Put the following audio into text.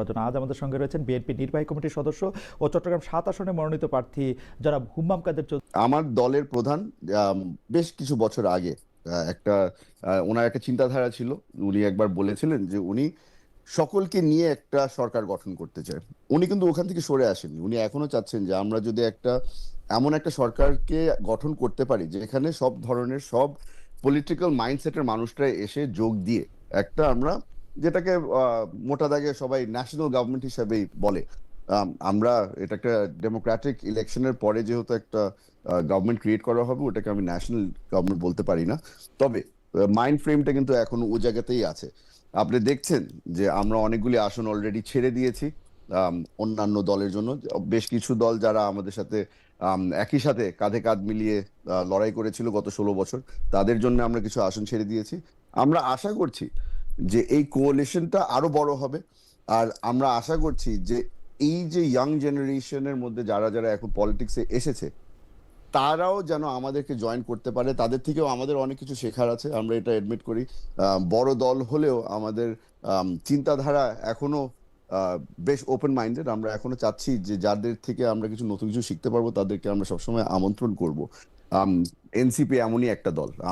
নির্বাচন। আজ আমাদের সঙ্গে রয়েছেন বিএনপি নির্বাহী কমিটির সদস্য ও চট্টগ্রাম সাত আসনে মনোনীত প্রার্থী যারা হুম্মাম কাদের আমার দলের প্রধান বেশ কিছু বছর আগে একটা ওনার একটা চিন্তাধারা ছিল। উনি একবার বলেছিলেন যে উনি সকলকে নিয়ে একটা সরকার গঠন করতে চায়। উনি কিন্তু ওখান থেকে সরে আসেননি। উনি এখনও চাচ্ছেন যে আমরা যদি একটা, এমন একটা সরকারকে গঠন করতে পারি যেখানে সব ধরনের, সব পলিটিক্যাল মাইন্ডসেটের মানুষরা এসে যোগ দিয়ে একটা আমরা যেটাকে মোটা দাগে সবাই ন্যাশনাল গভর্নমেন্ট হিসাবেই বলে। আমরা, এটা একটা ডেমোক্রেটিক ইলেকশনের পরে যেহেতু একটা গভর্নমেন্ট ক্রিয়েট করা হবে, ওটাকে আমি ন্যাশনাল গভর্নমেন্ট বলতে পারি না। তবে মাইন্ড ফ্রেমটা কিন্তু এখনও ও জায়গাতেই আছে। আপনি দেখছেন যে আমরা অনেকগুলি আসন অলরেডি ছেড়ে দিয়েছি অন্যান্য দলের জন্য। বেশ কিছু দল যারা আমাদের সাথে একই সাথে কাঁধে কাঁধ মিলিয়ে লড়াই করেছিল গত ষোলো বছর, তাদের জন্য আমরা কিছু আসন ছেড়ে দিয়েছি। আমরা আশা করছি যে এই কোয়ালিশনটা আরও বড় হবে। আর আমরা আশা করছি যে এই যে ইয়াং জেনারেশনের মধ্যে যারা যারা এখন পলিটিক্সে এসেছে, তারাও যেন আমাদেরকে জয়েন করতে পারে। তাদের থেকেও আমাদের অনেক কিছু শেখার আছে। আমরা এটা অ্যাডমিট করি। বড় দল হলেও আমাদের চিন্তাধারা এখনও বেশ ওপেন মাইন্ডেড আমরা এখনও চাচ্ছি যে যাদের থেকে আমরা কিছু নতুন কিছু শিখতে পারব, তাদেরকে আমরা সবসময় আমন্ত্রণ করব। এনসিপি এমনই একটা দল।